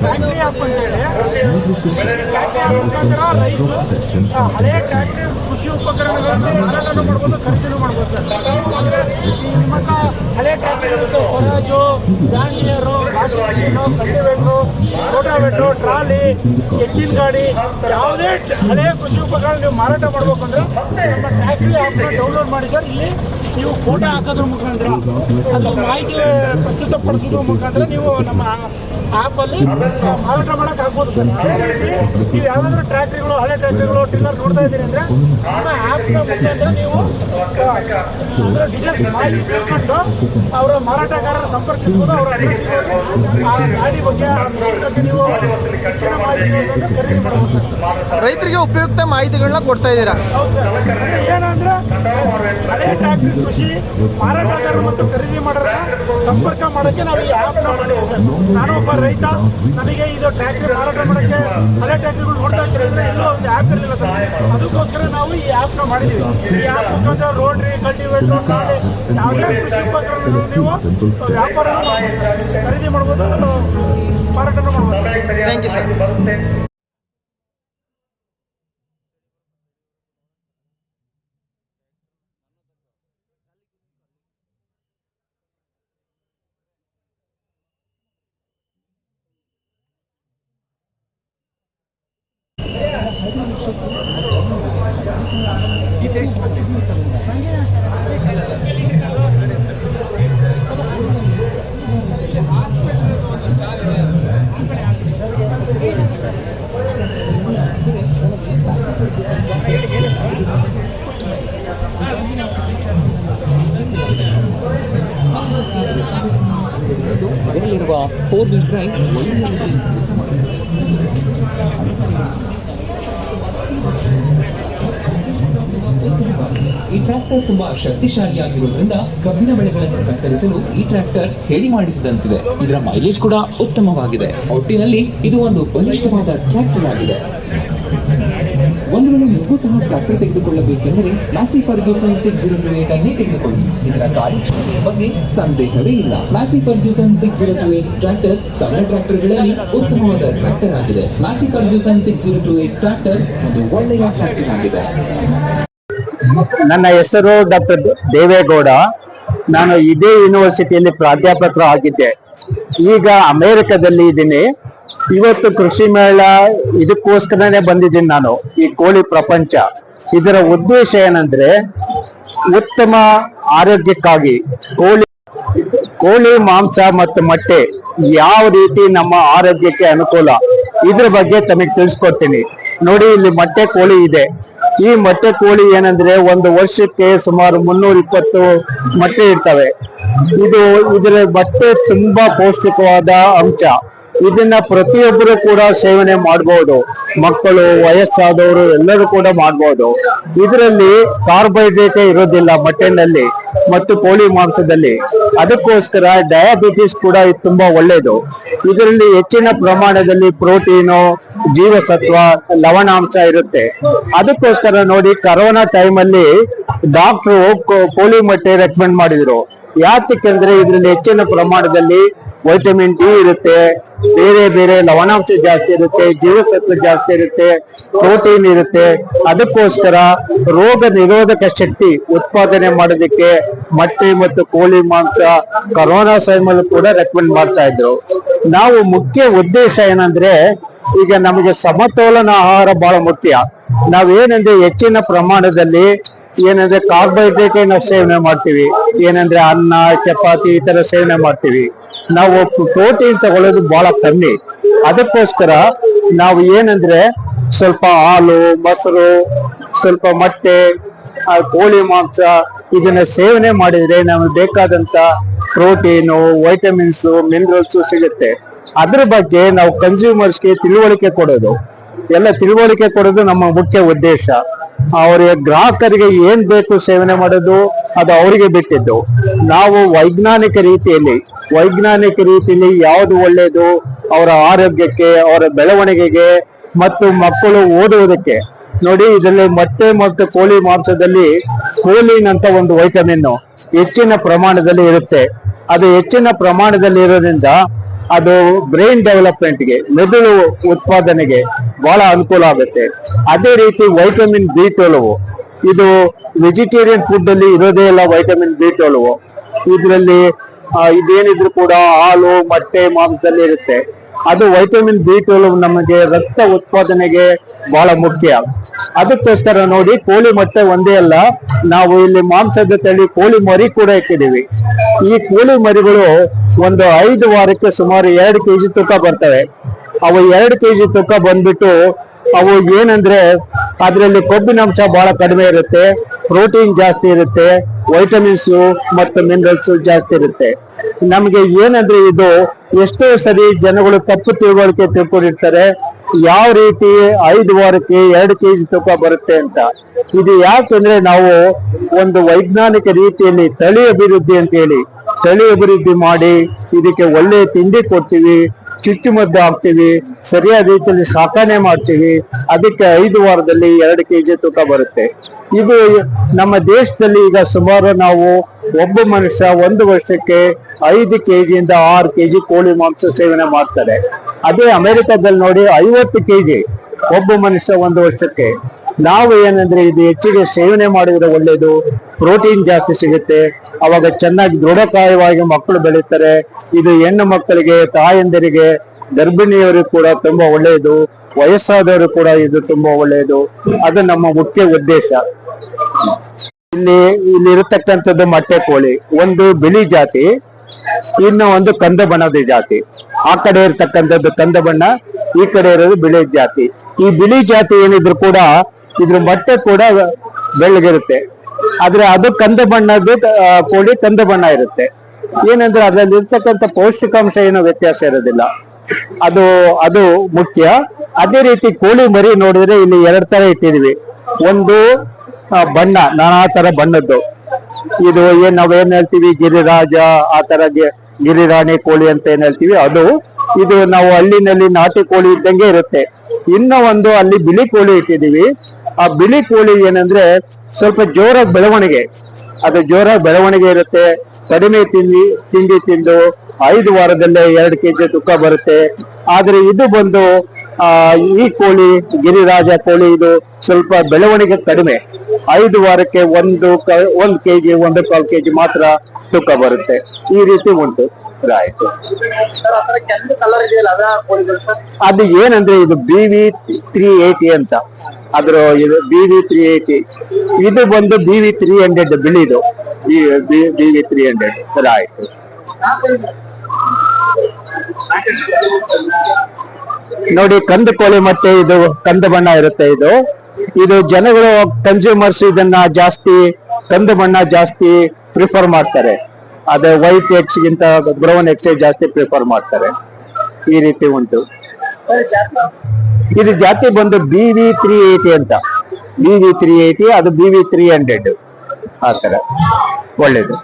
ಟ್ಯಾಕ್ಟ್ರಿ app ಮುಖಾಂತರ ರೈತರು ಆ, ಹಳೆಯ ಟ್ಯಾಕ್ಟ್ರಿ ಕೃಷಿ ಉಪಕರಣಗಳನ್ನು ಮಾರಾಟನೂ ಮಾಡ್ಬೋದು ಖರೀದಿನೂ ಮಾಡ್ಬೋದು ಸರ್ ಅಂದರೆ ನಿಮ್ಮ ಹತ್ರ ಹಳೆಯ ಟ್ಯಾಕ್ಟ್ರಿ ಇರುತ್ತೆ Swaraj John Deere washing machine cultivator rotavator trolley ಎತ್ತಿನ ಗಾಡಿ ಯಾವುದೇ ಹಳೆ ಕೃಷಿ ಉಪಕರಣ ನೀವು ಮಾರಾಟ ಮಾಡ್ಬೇಕಂದ್ರೆ ನಮ್ಮ ಟ್ಯಾಕ್ಟ್ರಿ ಆ್ಯಪ್ನ ಡೌನ್ಲೋಡ್ ಮಾಡಿ ಸರ್ ಇಲ್ಲಿ ನೀವು ಫೋಟೋ ಹಾಕೋದ್ರ ಮುಖಾಂತರ ಅಥವಾ ಮಾಹಿತಿ ಪ್ರಸ್ತುತಪಡಿಸೋದ್ರ ಮುಖಾಂತರ ನೀವು ನಮ್ಮ ಆ್ಯಪಲ್ಲಿ ಮಾರಾಟ ಮಾಡಕ್ ಆಗ್ಬೋದು ಸರ್. ಅದೇ ರೀತಿ ನೀವು ಯಾವ್ದಾದ್ರು ಟ್ರ್ಯಾಕ್ಟ್ರಿಗಳು ಹಳೆ ಟ್ರ್ಯಾಕ್ಟ್ರಿಗಳು ಟಿಲ್ಲರ್ ನೋಡ್ತಾ ಇದ್ದೀರಿ ಅಂದ್ರೆ ನಮ್ಮ ಆ್ಯಪ್ನ ಮುಖಾಂತರ ನೀವು ಅದರ ಡೀಟೇಲ್ಸ್ ಮಾಹಿತಿ ತಿಳ್ಕೊಂಡು ಅವರ ಮಾರಾಟಗಾರರ ಸಂಪರ್ಕಿಸ್ಬೋದು ಅವರ ಅಡ್ರೆಸ್ ಹೋಗಿ ಆ ಗಾಡಿ ಬಗ್ಗೆ ಆ ಮಿಷಿನ್ ಬಗ್ಗೆ ನೀವು ಹೆಚ್ಚಿನ ಮಾಹಿತಿಗಳನ್ನು ಖರೀದಿ ಮಾಡ್ಬೋದು ಸರ್. ರೈತರಿಗೆ ಉಪಯುಕ್ತ ಮಾಹಿತಿಗಳನ್ನ ಕೊಡ್ತಾ ಇದ್ದೀರಾ? ಹೌದು ಸರ್. ಏನಂದ್ರೆ ಹಳೆ ಟ್ರ್ಯಾಕ್ಟ್ರಿ ಕೃಷಿ ಮಾರಾಟಗಾರರು ಮತ್ತು ಖರೀದಿ ಮಾಡೋರನ್ನ ಸಂಪರ್ಕ ಮಾಡೋಕ್ಕೆ ನಾವು ಈ ಆ್ಯಪ್ನ ಮಾಡಿದ್ದೀವಿ ಸರ್. ನಾನು ಒಬ್ಬ ರೈತ ನಮಗೆ ಇದು ಟ್ರ್ಯಾಕ್ಟರ್ ಮಾರಾಟ ಮಾಡೋಕ್ಕೆ ಹಳೆ ಟ್ರ್ಯಾಕ್ಟರ್ಗಳು ನೋಡ್ತಾ ಇದ್ರೆ ಅಂದ್ರೆ ಒಂದು ಆ್ಯಪ್ ಇರಲಿಲ್ಲ ಸರ್. ಅದಕ್ಕೋಸ್ಕರ ನಾವು ಈ ಆ್ಯಪ್ನ ಮಾಡಿದ್ದೀವಿ ಈ ಆ್ಯಪ್ ಮುಖಾಂತರ ರೋಡ್ರಿ ಕಲ್ಟಿವೇಟ್ರು ನಾಳೆ ಯಾವುದೇ ಕೃಷಿ ಉಪಕರಣಗಳು ನೀವು ವ್ಯಾಪಾರನೂ ಖರೀದಿ ಮಾಡ್ಬೋದು, ಮಾರಾಟನೂ ಮಾಡ್ಬೋದು ಥ್ಯಾಂಕ್ ಯು ಸರ್ ಇದರಲ್ಲಿರುವ ಫೋರ್ ವೀಲ್ ಡ್ರೈವ್ ಈ ಟ್ರ್ಯಾಕ್ಟರ್ ತುಂಬಾ ಶಕ್ತಿಶಾಲಿಯಾಗಿರುವುದರಿಂದ ಕಬ್ಬಿನ ಬೆಳೆಗಳನ್ನು ಕತ್ತರಿಸಲು ಈ ಟ್ರ್ಯಾಕ್ಟರ್ ಹೇಳಿ ಮಾಡಿಸಿದಂತಿದೆ. ಇದರ ಮೈಲೇಜ್ ಕೂಡ ಉತ್ತಮವಾಗಿದೆ. ಒಟ್ಟಿನಲ್ಲಿ ಇದು ಒಂದು ಬಲಿಷ್ಠವಾದ ಟ್ರ್ಯಾಕ್ಟರ್ ಆಗಿದೆ. ಒಂದು ವೇಳೆ ನಿಮಗೂ ಸಹ tractor ತೆಗೆದುಕೊಳ್ಳಬೇಕೆಂದರೆ Massey Ferguson six zero two eight ಅನ್ನೇ ತೆಗೆದುಕೊಳ್ಳಿ. ಇದರ ಕಾರ್ಯಕ್ಷಮತೆಯ ಬಗ್ಗೆ ಸಂದೇಹವೇ ಇಲ್ಲ. Massey Ferguson six zero two eight tractor ಸಣ್ಣ ಟ್ರ್ಯಾಕ್ಟರ್ಗಳಲ್ಲಿ ಉತ್ತಮವಾದ ಟ್ರ್ಯಾಕ್ಟರ್ ಆಗಿದೆ. Massey Ferguson six zero two eight tractor ಒಂದು ಒಳ್ಳೆಯ ಟ್ರ್ಯಾಕ್ಟರ್ ಆಗಿದೆ. ನನ್ನ ಹೆಸರು ಡಾಕ್ಟರ್ ದೇವೇಗೌಡ. ನಾನು ಇದೇ ಯೂನಿವರ್ಸಿಟಿಯಲ್ಲಿ ಪ್ರಾಧ್ಯಾಪಕರು ಆಗಿದ್ದೆ. ಈಗ ಅಮೆರಿಕದಲ್ಲಿ ಇದ್ದೀನಿ. ಇವತ್ತು ಕೃಷಿ ಮೇಳ ಇದಕ್ಕೋಸ್ಕರನೇ ಬಂದಿದ್ದೀನಿ ನಾನು, ಈ ಕೋಳಿ ಪ್ರಪಂಚ. ಇದರ ಉದ್ದೇಶ ಏನಂದ್ರೆ, ಉತ್ತಮ ಆರೋಗ್ಯಕ್ಕಾಗಿ ಕೋಳಿ ಕೋಳಿ, ಮಾಂಸ ಮತ್ತು ಮೊಟ್ಟೆ ಯಾವ ರೀತಿ ನಮ್ಮ ಆರೋಗ್ಯಕ್ಕೆ ಅನುಕೂಲ? ಇದ್ರ ಬಗ್ಗೆ ತಮಗೆ ತಿಳಿಸ್ಕೊಡ್ತೀನಿ. ನೋಡಿ, ಇಲ್ಲಿ ಮೊಟ್ಟೆ ಕೋಳಿ ಇದೆ. ಈ ಮೊಟ್ಟೆ ಕೋಳಿ ಏನಂದ್ರೆ ಒಂದು ವರ್ಷಕ್ಕೆ ಸುಮಾರು ಮುನ್ನೂರ ಇಪ್ಪತ್ತು ಮೊಟ್ಟೆ ಇರ್ತವೆ. ಇದು ಇದರ ಮೊಟ್ಟೆ ತುಂಬಾ ಪೌಷ್ಟಿಕವಾದ ಅಂಶ. ಇದನ್ನ ಪ್ರತಿಯೊಬ್ಬರು ಕೂಡ ಸೇವನೆ ಮಾಡಬಹುದು ಮಕ್ಕಳು, ವಯಸ್ಸಾದವರು ಎಲ್ಲರೂ ಕೂಡ ಮಾಡಬಹುದು ಇದರಲ್ಲಿ ಕಾರ್ಬೋಹೈಡ್ರೇಟ್ ಇರೋದಿಲ್ಲ ಮೊಟ್ಟೆನಲ್ಲಿ ಮತ್ತು ಕೋಳಿ ಮಾಂಸದಲ್ಲಿ. ಅದಕ್ಕೋಸ್ಕರ ಡಯಾಬಿಟಿಸ್ ಕೂಡ ಇದು ತುಂಬಾ ಒಳ್ಳೆಯದು ಇದರಲ್ಲಿ ಹೆಚ್ಚಿನ ಪ್ರಮಾಣದಲ್ಲಿ ಪ್ರೋಟೀನು ಜೀವಸತ್ವ ಲವಣಾಂಶ ಇರುತ್ತೆ. ಅದಕ್ಕೋಸ್ಕರ ನೋಡಿ ಕರೋನಾ ಟೈಮಲ್ಲಿ ಡಾಕ್ಟ್ರು ಕೋಳಿ ಮೊಟ್ಟೆ ರೆಕಮೆಂಡ್ ಮಾಡಿದ್ರು. ಯಾತಕ್ಕೆಂದ್ರೆ ಇದರಲ್ಲಿ ಹೆಚ್ಚಿನ ಪ್ರಮಾಣದಲ್ಲಿ ವೈಟಮಿನ್ ಡಿ ಇರುತ್ತೆ. ಬೇರೆ ಬೇರೆ ಲವಣಾಂಶ ಜಾಸ್ತಿ ಇರುತ್ತೆ, ಜೀವಸತ್ವ ಜಾಸ್ತಿ ಇರುತ್ತೆ ಪ್ರೋಟೀನ್ ಇರುತ್ತೆ. ಅದಕ್ಕೋಸ್ಕರ ರೋಗ ನಿರೋಧಕ ಶಕ್ತಿ ಉತ್ಪಾದನೆ ಮಾಡೋದಕ್ಕೆ ಮೊಟ್ಟೆ ಮತ್ತು ಕೋಳಿ ಮಾಂಸ ಕರೋನಾ ಟೈಮಲ್ಲೂ ಕೂಡ ರೆಕಮೆಂಡ್ ಮಾಡ್ತಾ ಇದ್ರು. ನಾವು ಮುಖ್ಯ ಉದ್ದೇಶ ಏನಂದ್ರೆ ಈಗ ನಮಗೆ ಸಮತೋಲನ ಆಹಾರ ಬಹಳ ಮುಖ್ಯ. ನಾವೇನಂದ್ರೆ ಹೆಚ್ಚಿನ ಪ್ರಮಾಣದಲ್ಲಿ ಏನಂದ್ರೆ ಕಾರ್ಬೋಹೈಡ್ರೇಟ್ ನಾವು ಸೇವನೆ ಮಾಡ್ತೀವಿ. ಏನಂದ್ರೆ ಅನ್ನ, ಚಪಾತಿ ಈ ತರ ಸೇವನೆ ಮಾಡ್ತೀವಿ. ನಾವು ಪ್ರೋಟೀನ್ ತಗೊಳ್ಳೋದು ಬಹಳ ಕಮ್ಮಿ. ಅದಕ್ಕೋಸ್ಕರ ನಾವು ಏನಂದ್ರೆ ಸ್ವಲ್ಪ ಹಾಲು, ಮೊಸರು, ಸ್ವಲ್ಪ ಮೊಟ್ಟೆ ಕೋಳಿ ಮಾಂಸ ಇದನ್ನ ಸೇವನೆ ಮಾಡಿದ್ರೆ ನಮಗೆ ಬೇಕಾದಂತ ಪ್ರೋಟೀನು ವೈಟಮಿನ್ಸ್ ಮಿನರಲ್ಸ್ ಸಿಗುತ್ತೆ. ಅದ್ರ ಬಗ್ಗೆ ನಾವು ಕನ್ಸ್ಯೂಮರ್ಸ್ಗೆ ತಿಳುವಳಿಕೆ ಕೊಡೋದು. ಎಲ್ಲ ತಿಳುವಳಿಕೆ ಕೊಡೋದು ನಮ್ಮ ಮುಖ್ಯ ಉದ್ದೇಶ. ಅವರಿಗೆ ಗ್ರಾಹಕರಿಗೆ ಏನ್ ಬೇಕು ಸೇವನೆ ಮಾಡೋದು, ಅದು ಅವರಿಗೆ ಬಿಟ್ಟಿದ್ದು. ನಾವು ವೈಜ್ಞಾನಿಕ ರೀತಿಯಲ್ಲಿ ವೈಜ್ಞಾನಿಕ ರೀತಿಯಲ್ಲಿ ಯಾವುದು ಒಳ್ಳೆಯದು ಅವರ ಆರೋಗ್ಯಕ್ಕೆ, ಅವರ ಬೆಳವಣಿಗೆಗೆ, ಮತ್ತು ಮಕ್ಕಳು ಓದುವುದಕ್ಕೆ. ನೋಡಿ, ಇದರಲ್ಲಿ ಮೊಟ್ಟೆ ಮತ್ತು ಕೋಳಿ ಮಾಂಸದಲ್ಲಿ ಕೋಲಿನ್ ಅಂತ ಒಂದು ವೈಟಮಿನ್ ಹೆಚ್ಚಿನ ಪ್ರಮಾಣದಲ್ಲಿ ಇರುತ್ತೆ. ಅದು ಹೆಚ್ಚಿನ ಪ್ರಮಾಣದಲ್ಲಿ ಇರೋದ್ರಿಂದ ಅದು ಬ್ರೈನ್ ಡೆವಲಪ್ಮೆಂಟ್ಗೆ ಮೆದುಳು ಉತ್ಪಾದನೆಗೆ ಬಹಳ ಅನುಕೂಲ ಆಗುತ್ತೆ. ಅದೇ ರೀತಿ ವೈಟಮಿನ್ ಬಿ ಟೋಲವು ಇದು ವೆಜಿಟೇರಿಯನ್ ಫುಡ್ ಅಲ್ಲಿ ಇರೋದೇ ಇಲ್ಲ ವೈಟಮಿನ್ ಬಿ ಟೋಲವು ಇದರಲ್ಲಿ ಇದೇನಿದ್ರು ಕೂಡ ಹಾಲು, ಮೊಟ್ಟೆ, ಮಾಂಸದಲ್ಲಿ ಇರುತ್ತೆ. ಅದು ವೈಟಮಿನ್ ಬಿ ಟ್ವೆಲ್ವ್ ನಮಗೆ ರಕ್ತ ಉತ್ಪಾದನೆಗೆ ಬಹಳ ಮುಖ್ಯ. ಅದಕ್ಕೋಸ್ಕರ ನೋಡಿ ಕೋಳಿ ಮೊಟ್ಟೆ ಒಂದೇ ಅಲ್ಲ, ನಾವು ಇಲ್ಲಿ ಮಾಂಸದ ತಳಿ ಕೋಳಿ ಮರಿ ಕೂಡ ಇಟ್ಟಿದ್ದೀವಿ. ಈ ಕೋಳಿ ಮರಿಗಳು ಒಂದು ಐದು ವಾರಕ್ಕೆ ಸುಮಾರು ಎರಡು ಕೆಜಿ ತೂಕ ಬರ್ತವೆ. ಅವು ಎರಡು ಕೆಜಿ ತೂಕ ಬಂದ್ಬಿಟ್ಟು ಅವು ಏನಂದ್ರೆ ಅದರಲ್ಲಿ ಕೊಬ್ಬಿನಾಂಶ ಬಹಳ ಕಡಿಮೆ ಇರುತ್ತೆ, ಪ್ರೋಟೀನ್ ಜಾಸ್ತಿ ಇರುತ್ತೆ ವೈಟಮಿನ್ಸು ಮತ್ತು ಮಿನರಲ್ಸ್ ಜಾಸ್ತಿ ಇರುತ್ತೆ. ನಮಗೆ ಏನಂದ್ರೆ ಇದು ಎಷ್ಟೋ ಸರಿ ಜನಗಳು ತಪ್ಪು ತಿಳುವಳಿಕೆ ತಿಳ್ಕೊಂಡಿರ್ತಾರೆ. ಯಾವ ರೀತಿ ಐದು ವಾರಕ್ಕೆ ಎರಡು ಕೆಜಿ ತೂಕ ಬರುತ್ತೆ ಅಂತ. ಇದು ಯಾಕೆಂದ್ರೆ ನಾವು ಒಂದು ವೈಜ್ಞಾನಿಕ ರೀತಿಯಲ್ಲಿ ತಳಿ ಅಭಿವೃದ್ಧಿ ಅಂತ ಹೇಳಿ, ತಳಿ ಅಭಿವೃದ್ಧಿ ಮಾಡಿ ಇದಕ್ಕೆ ಒಳ್ಳೆ ತಿಂಡಿ ಕೊಡ್ತೀವಿ ಚುಚ್ಚುಮದ್ದು ಹಾಕ್ತೀವಿ, ಸರಿಯಾದ ರೀತಿಯಲ್ಲಿ ಸಾಕಾಣೆ ಮಾಡ್ತೀವಿ, ಅದಕ್ಕೆ ಐದು ವಾರದಲ್ಲಿ ಎರಡು ಕೆಜಿ ತೂಕ ಬರುತ್ತೆ. ಇದು ನಮ್ಮ ದೇಶದಲ್ಲಿ ಈಗ ಸುಮಾರು ನಾವು ಒಬ್ಬ ಮನುಷ್ಯ ಒಂದು ವರ್ಷಕ್ಕೆ ಐದು ಕೆ ಜಿಯಿಂದ ಆರು ಕೆ ಜಿ ಕೋಳಿ ಮಾಂಸ ಸೇವನೆ ಮಾಡ್ತಾರೆ. ಅದೇ ಅಮೆರಿಕದಲ್ಲಿ ನೋಡಿ ಐವತ್ತು ಕೆ ಜಿ ಒಬ್ಬ ಮನುಷ್ಯ ಒಂದು ವರ್ಷಕ್ಕೆ. ನಾವು ಏನಂದ್ರೆ ಇದು ಹೆಚ್ಚಿಗೆ ಸೇವನೆ ಮಾಡಿದ್ರೆ ಒಳ್ಳೇದು. ಪ್ರೋಟೀನ್ ಜಾಸ್ತಿ ಸಿಗುತ್ತೆ. ಅವಾಗ ಚೆನ್ನಾಗಿ ದೃಢಕಾಯವಾಗಿ ಮಕ್ಕಳು ಬೆಳೀತಾರೆ. ಇದು ಹೆಣ್ಣು ಮಕ್ಕಳಿಗೆ ತಾಯಂದಿರಿಗೆ ಗರ್ಭಿಣಿಯವರು ಕೂಡ ತುಂಬಾ ಒಳ್ಳೆಯದು ವಯಸ್ಸಾದವರು ಕೂಡ ಇದು ತುಂಬಾ ಒಳ್ಳೆಯದು. ಅದು ನಮ್ಮ ಮುಖ್ಯ ಉದ್ದೇಶ. ಇಲ್ಲಿ ಇಲ್ಲಿರತಕ್ಕಂಥದ್ದು ಮೊಟ್ಟೆ ಕೋಳಿ. ಒಂದು ಬಿಳಿ ಜಾತಿ, ಇನ್ನು ಒಂದು ಕಂದ ಬಣ್ಣದ ಜಾತಿ. ಆ ಕಡೆ ಇರತಕ್ಕಂಥದ್ದು ಕಂದ ಬಣ್ಣ, ಈ ಕಡೆ ಇರೋದು ಬಿಳಿ ಜಾತಿ. ಈ ಬಿಳಿ ಜಾತಿ ಏನಿದ್ರು ಕೂಡ ಇದ್ರ ಮೊಟ್ಟೆ ಕೂಡ ಬೆಳ್ಳಗಿರುತ್ತೆ. ಆದ್ರೆ ಅದು ಕಂದ ಬಣ್ಣದ್ದು ಕೋಳಿ ಕಂದ ಬಣ್ಣ ಇರುತ್ತೆ. ಏನಂದ್ರೆ ಅದ್ರಲ್ಲಿ ಇರ್ತಕ್ಕಂಥ ಪೌಷ್ಟಿಕಾಂಶ ಏನೋ ವ್ಯತ್ಯಾಸ ಇರೋದಿಲ್ಲ. ಅದು ಅದು ಮುಖ್ಯ. ಅದೇ ರೀತಿ ಕೋಳಿ ಮರಿ ನೋಡಿದ್ರೆ ಇಲ್ಲಿ ಎರಡ್ ತರ ಇಟ್ಟಿದ್ವಿ ಒಂದು ಬಣ್ಣ, ನಾನಾ ತರ ಬಣ್ಣದ್ದು. ಇದು ಏನ್ ನಾವೇನ್ ಹೇಳ್ತೀವಿ? ಗಿರಿರಾಜ, ಆ ತರ ಗಿರಿರಾಣಿ ಕೋಳಿ ಅಂತ ಏನ್ ಹೇಳ್ತೀವಿ? ಅದು. ಇದು ನಾವು ಹಳ್ಳಿನಲ್ಲಿ ನಾಟಿ ಕೋಳಿ ಇದ್ದಂಗೆ ಇರುತ್ತೆ. ಇನ್ನ ಒಂದು ಅಲ್ಲಿ ಬಿಳಿ ಕೋಳಿ ಇಟ್ಟಿದೀವಿ ಆ ಬಿಳಿ ಕೋಳಿ ಏನಂದ್ರೆ ಸ್ವಲ್ಪ ಜೋರಾಗಿ ಬೆಳವಣಿಗೆ. ಅದು ಜೋರಾಗಿ ಬೆಳವಣಿಗೆ ಇರುತ್ತೆ. ಕಡಿಮೆ ತಿಂಡಿ ತಿಂಡಿ ತಿಂದು ಐದು ವಾರದಲ್ಲೇ ಎರಡು ಕೆಜಿ ತುಕ್ಕ ಬರುತ್ತೆ. ಆದ್ರೆ ಇದು ಬಂದು, ಆ, ಈ ಕೋಳಿ, ಗಿರಿರಾಜ ಕೋಳಿ ಇದು ಸ್ವಲ್ಪ ಬೆಳವಣಿಗೆ ಕಡಿಮೆ. ಐದು ವಾರಕ್ಕೆ ಒಂದು ಒಂದು ಕೆಜಿ, ಒಂದು ಕಾಲ್ ಕೆಜಿ ಮಾತ್ರ ತುಕ್ಕ ಬರುತ್ತೆ. ಈ ರೀತಿ ಉಂಟು ಆಯ್ತು ಅದ ಏನಂದ್ರೆ ಇದು ಬಿ ವಿ ತ್ರೀ ಏಟಿ ಅಂತ. ಅದ್ರ ಇದು ಬಿ ವಿ ತ್ರೀ ಏಟಿ ಇದು ಬಂದು ಬಿ ವಿ ತ್ರೀ ಹಂಡ್ರೆಡ್ ಬಿಳಿದು. ಬಿ ವಿ ತ್ರೀ ಹಂಡ್ರೆಡ್ ಆಯ್ತು ನೋಡಿ, ಕಂದು ಕೋಳಿ ಮತ್ತೆ ಇದು ಕಂದ ಬಣ್ಣ ಇರುತ್ತೆ ಇದು. ಇದು ಜನಗಳು ಕನ್ಸ್ಯೂಮರ್ಸ್ ಇದನ್ನ ಜಾಸ್ತಿ, ಕಂದು ಬಣ್ಣ ಜಾಸ್ತಿ ಪ್ರಿಫರ್ ಮಾಡ್ತಾರೆ. ಅದೇ ವೈಟ್ ಎಕ್ಸ್ ಗಿಂತ ಬ್ರೌನ್ ಎಕ್ಸ್ ಜಾಸ್ತಿ ಪ್ರಿಫರ್ ಮಾಡ್ತಾರೆ. ಈ ರೀತಿ ಉಂಟು. ಇದು ಜಾತಿ ಬಂದು ಬಿ ವಿ ತ್ರೀ ಏಯ್ಟಿ ಅಂತ. ಬಿ ವಿ ತ್ರೀ ಏಯ್ಟಿ ಅದು ಬಿ ವಿ ತ್ರೀ ಹಂಡ್ರೆಡ್ ಆ ತರ ಒಳ್ಳೇದು.